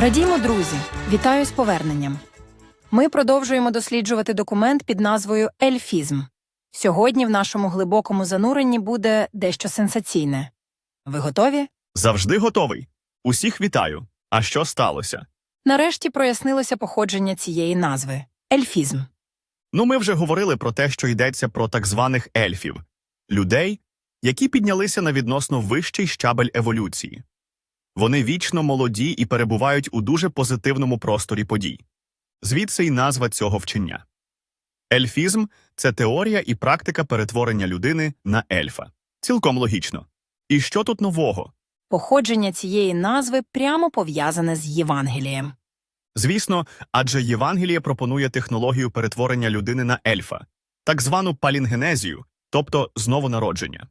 Радімо, друзі! Вітаю з поверненням. Ми продовжуємо досліджувати документ під назвою Ельфізм. Сьогодні в нашому глибокому зануренні буде дещо сенсаційне. Ви готові? Завжди готовий. Усіх вітаю. А що сталося? Нарешті прояснилося походження цієї назви ельфізм. Ну, ми вже говорили про те, що йдеться про так званих ельфів людей, які піднялися на відносно вищий щабель еволюції. Вони вічно молоді і перебувають у дуже позитивному просторі подій. Звідси й назва цього вчення. Ельфізм це теорія і практика перетворення людини на ельфа. Цілком логічно. І що тут нового? Походження цієї назви прямо пов'язане з Євангелієм. Звісно, адже Євангеліє пропонує технологію перетворення людини на ельфа, так звану палінгенезію, тобто знову народження.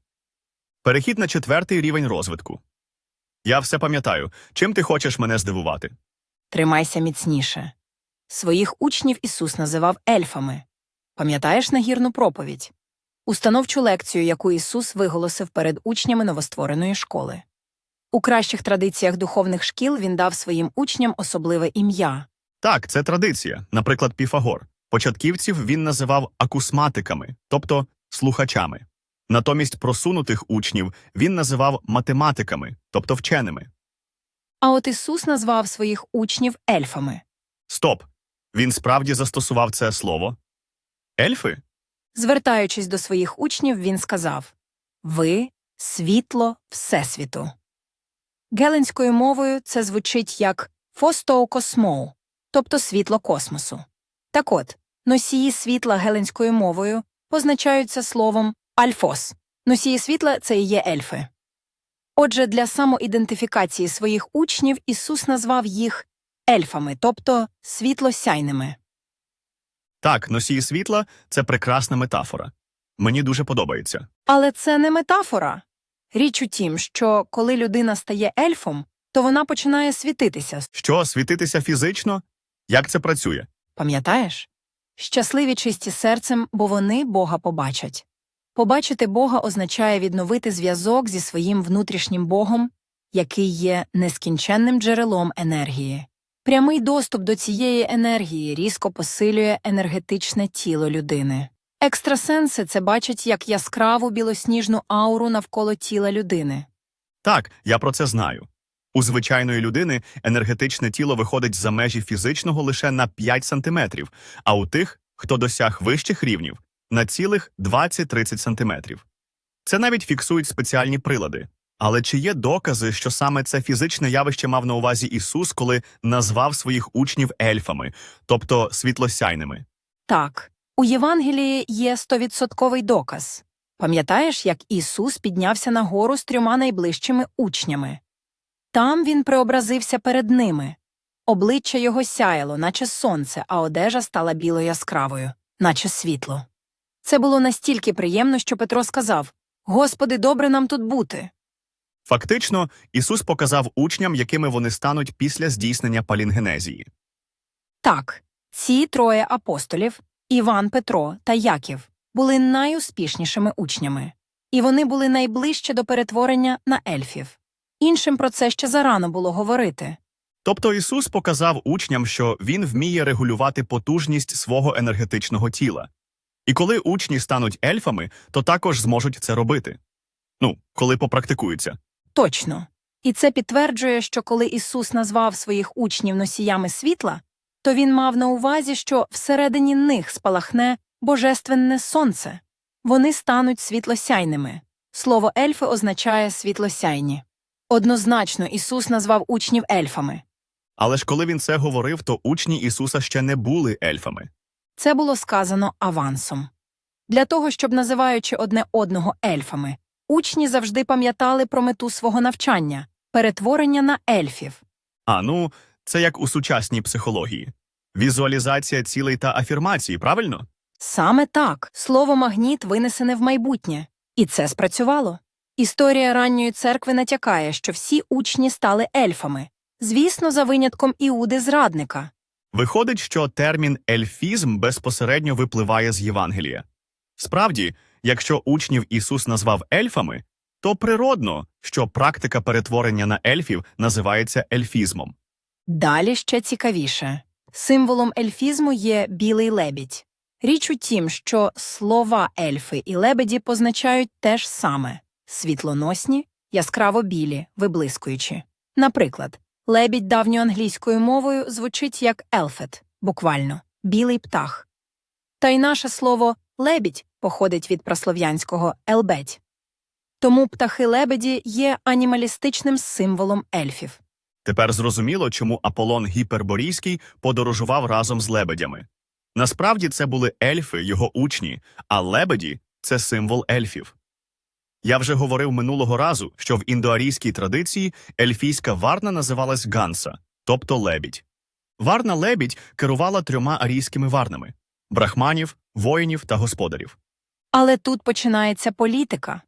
Перехід на четвертий рівень розвитку. Я все пам'ятаю, чим ти хочеш мене здивувати. Тримайся міцніше. Своїх учнів Ісус називав ельфами. Пам'ятаєш нагірну проповідь? Установчу лекцію, яку Ісус виголосив перед учнями новоствореної школи. У кращих традиціях духовних шкіл він дав своїм учням особливе ім'я. Так, це традиція, наприклад, Піфагор. Початківців він називав акусматиками, тобто слухачами. Натомість просунутих учнів він називав математиками, тобто вченими. А от Ісус назвав своїх учнів ельфами. Стоп! Він справді застосував це слово. Ельфи? Звертаючись до своїх учнів, він сказав Ви світло Всесвіту. Геленською мовою це звучить як фостоукосмоу, тобто світло космосу. Так от, носії світла геленською мовою позначаються словом альфос. Носії світла це і є ельфи. Отже, для самоідентифікації своїх учнів Ісус назвав їх ельфами, тобто світлосяйними. Так, носії світла це прекрасна метафора. Мені дуже подобається. Але це не метафора. Річ у тім, що коли людина стає ельфом, то вона починає світитися. Що, світитися фізично? Як це працює? Пам'ятаєш? Щасливі чисті серцем, бо вони Бога побачать. Побачити Бога означає відновити зв'язок зі своїм внутрішнім Богом, який є нескінченним джерелом енергії. Прямий доступ до цієї енергії різко посилює енергетичне тіло людини. Екстрасенси це бачать як яскраву білосніжну ауру навколо тіла людини. Так, я про це знаю. У звичайної людини енергетичне тіло виходить за межі фізичного лише на 5 сантиметрів, а у тих, хто досяг вищих рівнів, на цілих 20-30 сантиметрів. Це навіть фіксують спеціальні прилади. Але чи є докази, що саме це фізичне явище мав на увазі Ісус, коли назвав своїх учнів ельфами, тобто світлосяйними? Так, у Євангелії є стовідсотковий доказ. Пам'ятаєш, як Ісус піднявся на гору з трьома найближчими учнями? Там він преобразився перед ними. Обличчя його сяяло, наче сонце, а одежа стала біло яскравою, наче світло. Це було настільки приємно, що Петро сказав Господи, добре нам тут бути. Фактично, Ісус показав учням, якими вони стануть після здійснення палінгенезії. Так, ці троє апостолів Іван, Петро та Яків були найуспішнішими учнями, і вони були найближче до перетворення на ельфів. Іншим про це ще зарано було говорити. Тобто Ісус показав учням, що Він вміє регулювати потужність свого енергетичного тіла. І коли учні стануть ельфами, то також зможуть це робити. Ну, коли попрактикуються. Точно. І це підтверджує, що коли Ісус назвав своїх учнів носіями світла, то він мав на увазі, що всередині них спалахне божественне сонце. Вони стануть світлосяйними. Слово ельфи означає світлосяйні. Однозначно, Ісус назвав учнів ельфами. Але ж коли він це говорив, то учні Ісуса ще не були ельфами. Це було сказано авансом. Для того, щоб називаючи одне одного ельфами, учні завжди пам'ятали про мету свого навчання перетворення на ельфів. А ну, це як у сучасній психології. Візуалізація цілей та афірмації, правильно? Саме так слово магніт винесене в майбутнє, і це спрацювало. Історія ранньої церкви натякає, що всі учні стали ельфами, звісно, за винятком Іуди зрадника. Виходить, що термін ельфізм безпосередньо випливає з Євангелія. Справді, якщо учнів Ісус назвав ельфами, то природно, що практика перетворення на ельфів називається ельфізмом. Далі ще цікавіше. Символом ельфізму є білий лебідь. Річ у тім, що слова ельфи і лебеді позначають те ж саме світлоносні, яскраво білі, виблискуючі. Наприклад, лебідь давньоанглійською мовою звучить як елфет, буквально білий птах. Та й наше слово лебідь походить від праслов'янського елбедь. Тому птахи лебеді є анімалістичним символом ельфів. Тепер зрозуміло, чому Аполлон Гіперборійський подорожував разом з лебедями. Насправді це були ельфи, його учні, а лебеді це символ ельфів. Я вже говорив минулого разу, що в індоарійській традиції ельфійська варна називалась ганса, тобто лебідь. Варна лебідь керувала трьома арійськими варнами брахманів, воїнів та господарів. Але тут починається політика.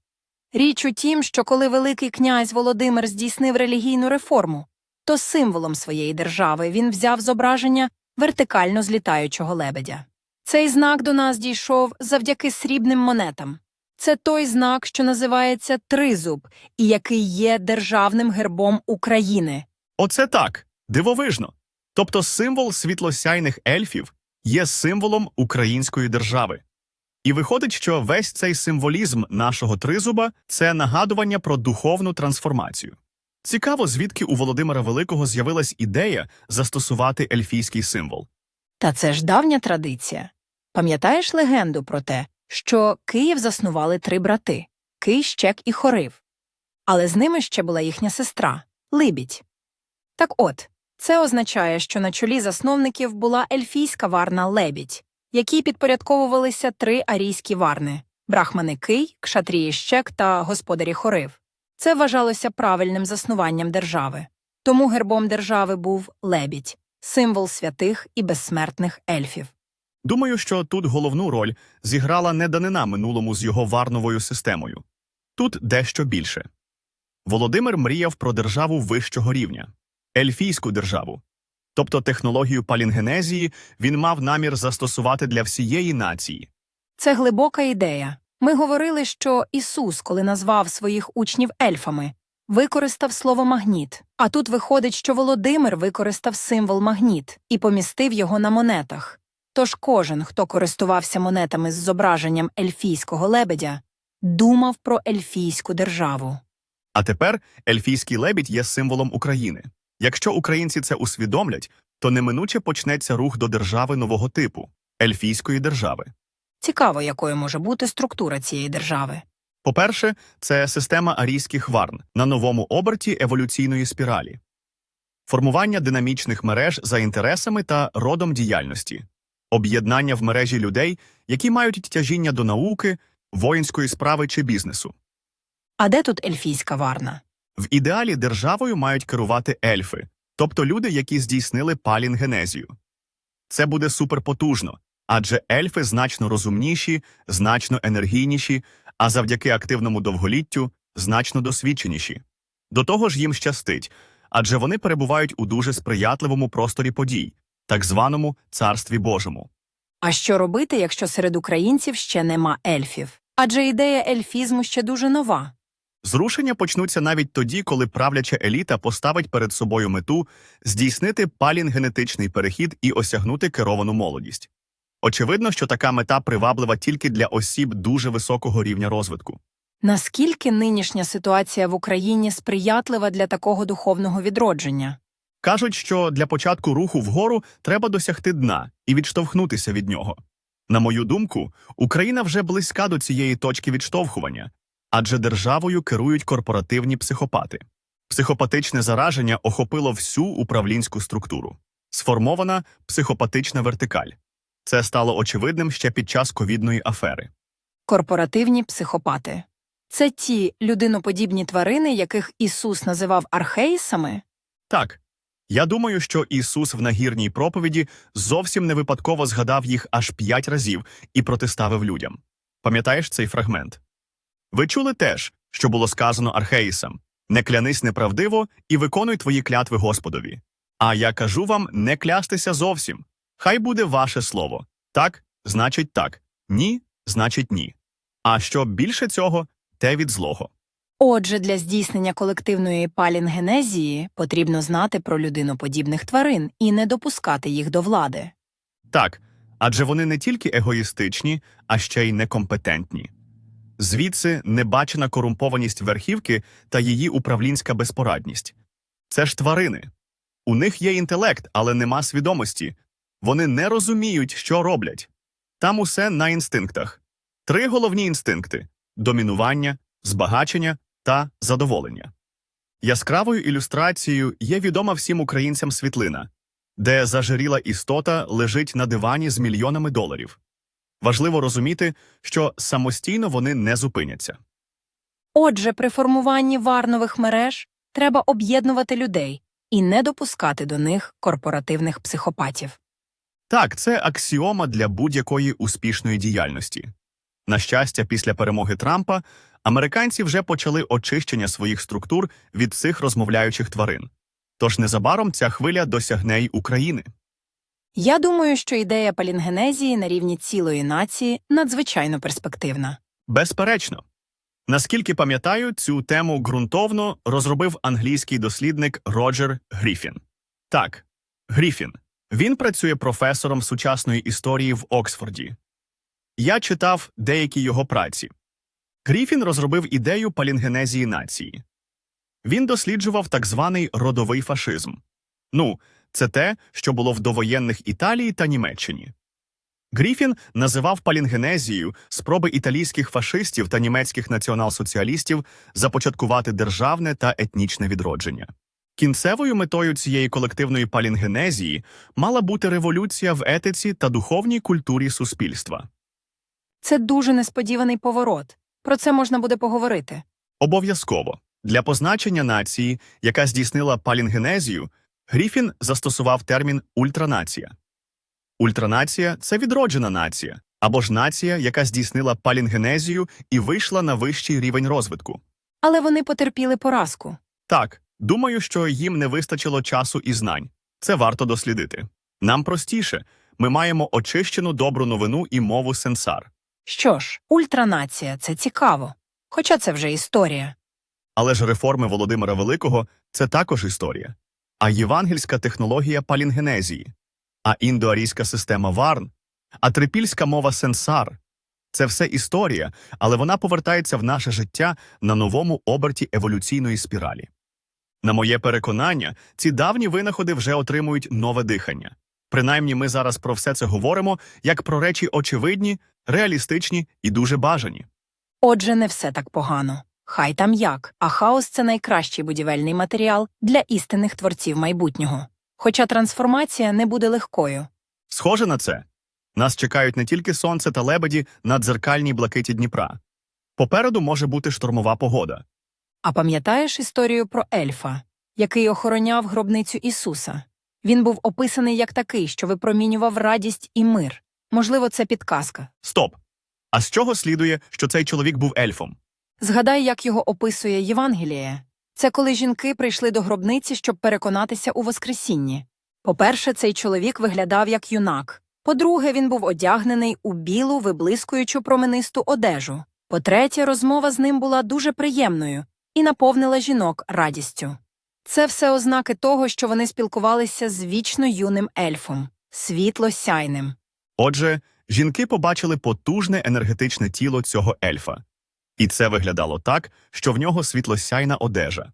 Річ у тім, що коли Великий князь Володимир здійснив релігійну реформу, то символом своєї держави він взяв зображення вертикально злітаючого лебедя. Цей знак до нас дійшов завдяки срібним монетам. Це той знак, що називається тризуб, і який є державним гербом України. Оце так, дивовижно. Тобто символ світлосяйних ельфів є символом української держави. І виходить, що весь цей символізм нашого тризуба це нагадування про духовну трансформацію. Цікаво, звідки у Володимира Великого з'явилась ідея застосувати ельфійський символ. Та це ж давня традиція. Пам'ятаєш легенду про те, що Київ заснували три брати Кий, Щек і Хорив. Але з ними ще була їхня сестра Либідь. Так от, це означає, що на чолі засновників була ельфійська варна Лебідь, якій підпорядковувалися три арійські варни брахмани Кий, Кшатрії Щек та господарі Хорив. Це вважалося правильним заснуванням держави. Тому гербом держави був лебідь, символ святих і безсмертних ельфів. Думаю, що тут головну роль зіграла не данина минулому з його варновою системою. Тут дещо більше. Володимир мріяв про державу вищого рівня ельфійську державу. Тобто технологію палінгенезії він мав намір застосувати для всієї нації. Це глибока ідея. Ми говорили, що Ісус, коли назвав своїх учнів ельфами, використав слово магніт. А тут виходить, що Володимир використав символ магніт і помістив його на монетах. Тож кожен, хто користувався монетами з зображенням ельфійського лебедя, думав про ельфійську державу. А тепер ельфійський лебідь є символом України. Якщо українці це усвідомлять, то неминуче почнеться рух до держави нового типу ельфійської держави. Цікаво, якою може бути структура цієї держави. По-перше, це система арійських варн на новому оберті еволюційної спіралі, формування динамічних мереж за інтересами та родом діяльності, об'єднання в мережі людей, які мають тяжіння до науки, воїнської справи чи бізнесу. А де тут ельфійська варна? В ідеалі державою мають керувати ельфи, тобто люди, які здійснили палінгенезію. Це буде суперпотужно, адже ельфи значно розумніші, значно енергійніші, а завдяки активному довголіттю значно досвідченіші. До того ж їм щастить, адже вони перебувають у дуже сприятливому просторі подій, так званому царстві Божому. А що робити, якщо серед українців ще нема ельфів? Адже ідея ельфізму ще дуже нова. Зрушення почнуться навіть тоді, коли правляча еліта поставить перед собою мету здійснити палінгенетичний перехід і осягнути керовану молодість. Очевидно, що така мета приваблива тільки для осіб дуже високого рівня розвитку. Наскільки нинішня ситуація в Україні сприятлива для такого духовного відродження? Кажуть, що для початку руху вгору треба досягти дна і відштовхнутися від нього. На мою думку, Україна вже близька до цієї точки відштовхування, адже державою керують корпоративні психопати. Психопатичне зараження охопило всю управлінську структуру. Сформована психопатична вертикаль. Це стало очевидним ще під час ковідної афери. Корпоративні психопати. Це ті людиноподібні тварини, яких Ісус називав археїсами? Так, я думаю, що Ісус в нагірній проповіді зовсім не випадково згадав їх аж п'ять разів і протиставив людям. Пам'ятаєш цей фрагмент? Ви чули теж, що було сказано Археїсам не клянись неправдиво і виконуй твої клятви Господові. А я кажу вам не клястися зовсім. Хай буде ваше слово. Так, значить так, ні, значить ні. А що більше цього, те від злого. Отже, для здійснення колективної палінгенезії потрібно знати про людиноподібних тварин і не допускати їх до влади. Так, адже вони не тільки егоїстичні, а ще й некомпетентні. Звідси небачена корумпованість верхівки та її управлінська безпорадність. Це ж тварини. У них є інтелект, але нема свідомості. Вони не розуміють, що роблять. Там усе на інстинктах. Три головні інстинкти домінування, збагачення та задоволення. Яскравою ілюстрацією є відома всім українцям світлина, де зажиріла істота лежить на дивані з мільйонами доларів. Важливо розуміти, що самостійно вони не зупиняться. Отже, при формуванні варнових мереж треба об'єднувати людей і не допускати до них корпоративних психопатів. Так, це аксіома для будь-якої успішної діяльності. На щастя, після перемоги Трампа американці вже почали очищення своїх структур від цих розмовляючих тварин. Тож незабаром ця хвиля досягне й України. Я думаю, що ідея палінгенезії на рівні цілої нації надзвичайно перспективна. Безперечно. Наскільки пам'ятаю, цю тему ґрунтовно розробив англійський дослідник Роджер Гріфін. Так, Гріфін. Він працює професором сучасної історії в Оксфорді. Я читав деякі його праці. Гріфін розробив ідею палінгенезії нації. Він досліджував так званий родовий фашизм. Ну, це те, що було в довоєнних Італії та Німеччині. Гріфін називав палінгенезією спроби італійських фашистів та німецьких націонал-соціалістів започаткувати державне та етнічне відродження. Кінцевою метою цієї колективної палінгенезії мала бути революція в етиці та духовній культурі суспільства. Це дуже несподіваний поворот. Про це можна буде поговорити. Обов'язково для позначення нації, яка здійснила палінгенезію, Гріфін застосував термін ультранація. Ультранація це відроджена нація або ж нація, яка здійснила палінгенезію і вийшла на вищий рівень розвитку. Але вони потерпіли поразку. Так, думаю, що їм не вистачило часу і знань. Це варто дослідити. Нам простіше ми маємо очищену добру новину і мову сенсар. Що ж, ультранація це цікаво. Хоча це вже історія. Але ж реформи Володимира Великого це також історія. А євангельська технологія палінгенезії, а індоарійська система варн, а трипільська мова сенсар це все історія, але вона повертається в наше життя на новому оберті еволюційної спіралі. На моє переконання, ці давні винаходи вже отримують нове дихання. Принаймні, ми зараз про все це говоримо як про речі очевидні, реалістичні і дуже бажані. Отже, не все так погано. Хай там як, а хаос це найкращий будівельний матеріал для істинних творців майбутнього. Хоча трансформація не буде легкою. Схоже на це. Нас чекають не тільки сонце та лебеді на дзеркальній блакиті Дніпра. Попереду може бути штормова погода. А пам'ятаєш історію про ельфа, який охороняв гробницю Ісуса? Він був описаний як такий, що випромінював радість і мир. Можливо, це підказка. Стоп! А з чого слідує, що цей чоловік був ельфом? Згадай, як його описує Євангеліє. Це коли жінки прийшли до гробниці, щоб переконатися у Воскресінні. По-перше, цей чоловік виглядав як юнак. По-друге, він був одягнений у білу, виблискуючу променисту одежу. По-третє, розмова з ним була дуже приємною і наповнила жінок радістю. Це все ознаки того, що вони спілкувалися з вічно юним ельфом, світло сяйним. Отже, жінки побачили потужне енергетичне тіло цього ельфа. І це виглядало так, що в нього світлосяйна одежа.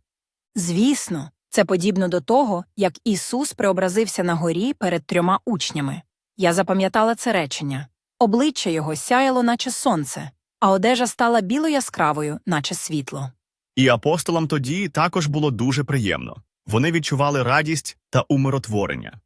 Звісно, це подібно до того, як Ісус преобразився на горі перед трьома учнями. Я запам'ятала це речення. Обличчя його сяяло, наче сонце, а одежа стала біло яскравою, наче світло. І апостолам тоді також було дуже приємно. Вони відчували радість та умиротворення.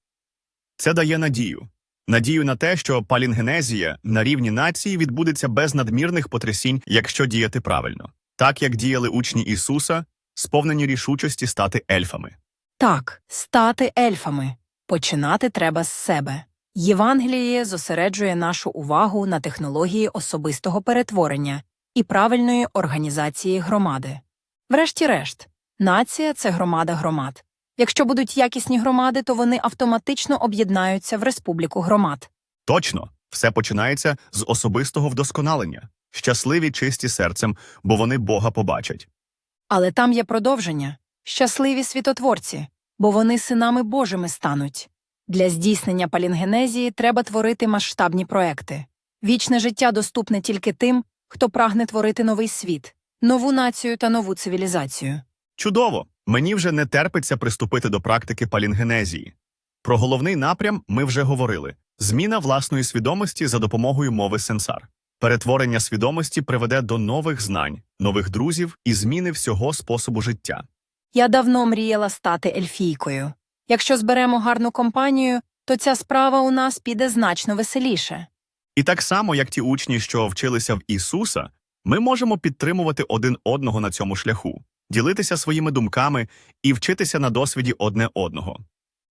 Це дає надію. Надію на те, що палінгенезія на рівні нації відбудеться без надмірних потрясінь, якщо діяти правильно, так як діяли учні Ісуса, сповнені рішучості стати ельфами. Так, стати ельфами. Починати треба з себе. Євангеліє зосереджує нашу увагу на технології особистого перетворення і правильної організації громади. Врешті-решт, нація це громада громад. Якщо будуть якісні громади, то вони автоматично об'єднаються в республіку громад. Точно, все починається з особистого вдосконалення, щасливі чисті серцем, бо вони Бога побачать. Але там є продовження щасливі світотворці, бо вони синами Божими стануть. Для здійснення палінгенезії треба творити масштабні проекти. Вічне життя доступне тільки тим, хто прагне творити новий світ, нову націю та нову цивілізацію. Чудово! Мені вже не терпиться приступити до практики палінгенезії. Про головний напрям ми вже говорили: зміна власної свідомості за допомогою мови сенсар. Перетворення свідомості приведе до нових знань, нових друзів і зміни всього способу життя. Я давно мріяла стати ельфійкою. Якщо зберемо гарну компанію, то ця справа у нас піде значно веселіше. І так само, як ті учні, що вчилися в Ісуса, ми можемо підтримувати один одного на цьому шляху, ділитися своїми думками і вчитися на досвіді одне одного.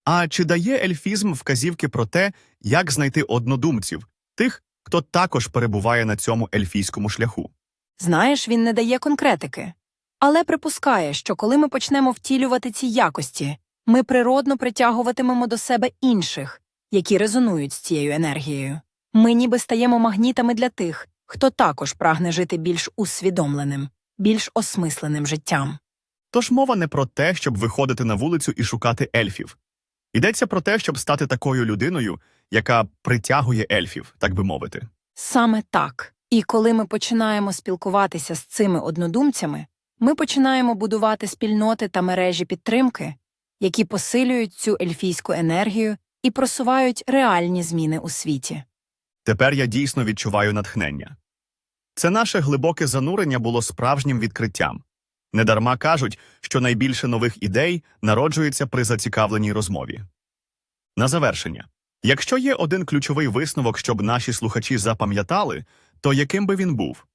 А чи дає ельфізм вказівки про те, як знайти однодумців, тих, хто також перебуває на цьому ельфійському шляху? Знаєш, він не дає конкретики. Але припускає, що коли ми почнемо втілювати ці якості, ми природно притягуватимемо до себе інших, які резонують з цією енергією. Ми ніби стаємо магнітами для тих, хто також прагне жити більш усвідомленим, більш осмисленим життям. Тож мова не про те, щоб виходити на вулицю і шукати ельфів. Йдеться про те, щоб стати такою людиною, яка притягує ельфів, так би мовити. Саме так. І коли ми починаємо спілкуватися з цими однодумцями, ми починаємо будувати спільноти та мережі підтримки, які посилюють цю ельфійську енергію і просувають реальні зміни у світі. Тепер я дійсно відчуваю натхнення. Це наше глибоке занурення було справжнім відкриттям. Недарма кажуть, що найбільше нових ідей народжується при зацікавленій розмові. На завершення. Якщо є один ключовий висновок, щоб наші слухачі запам'ятали, то яким би він був?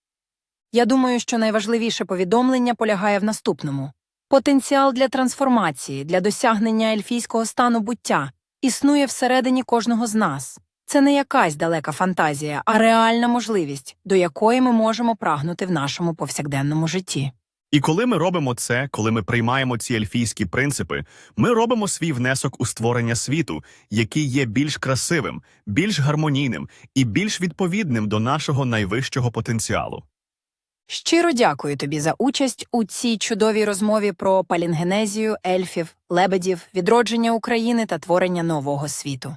Я думаю, що найважливіше повідомлення полягає в наступному: потенціал для трансформації, для досягнення ельфійського стану буття існує всередині кожного з нас. Це не якась далека фантазія, а реальна можливість, до якої ми можемо прагнути в нашому повсякденному житті. І коли ми робимо це, коли ми приймаємо ці ельфійські принципи, ми робимо свій внесок у створення світу, який є більш красивим, більш гармонійним і більш відповідним до нашого найвищого потенціалу. Щиро дякую тобі за участь у цій чудовій розмові про палінгенезію, ельфів, лебедів, відродження України та творення нового світу.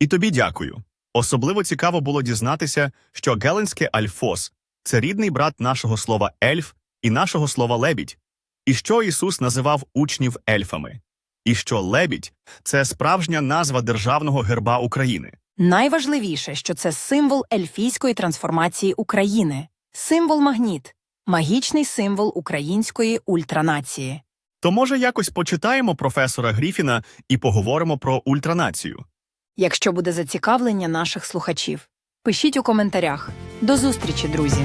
І тобі дякую. Особливо цікаво було дізнатися, що геленське альфос це рідний брат нашого слова ельф і нашого слова лебідь, і що Ісус називав учнів ельфами, і що лебідь це справжня назва державного герба України. Найважливіше, що це символ ельфійської трансформації України, символ магніт, магічний символ української ультранації. То може якось почитаємо професора Гріфіна і поговоримо про ультранацію. Якщо буде зацікавлення наших слухачів, пишіть у коментарях. До зустрічі, друзі!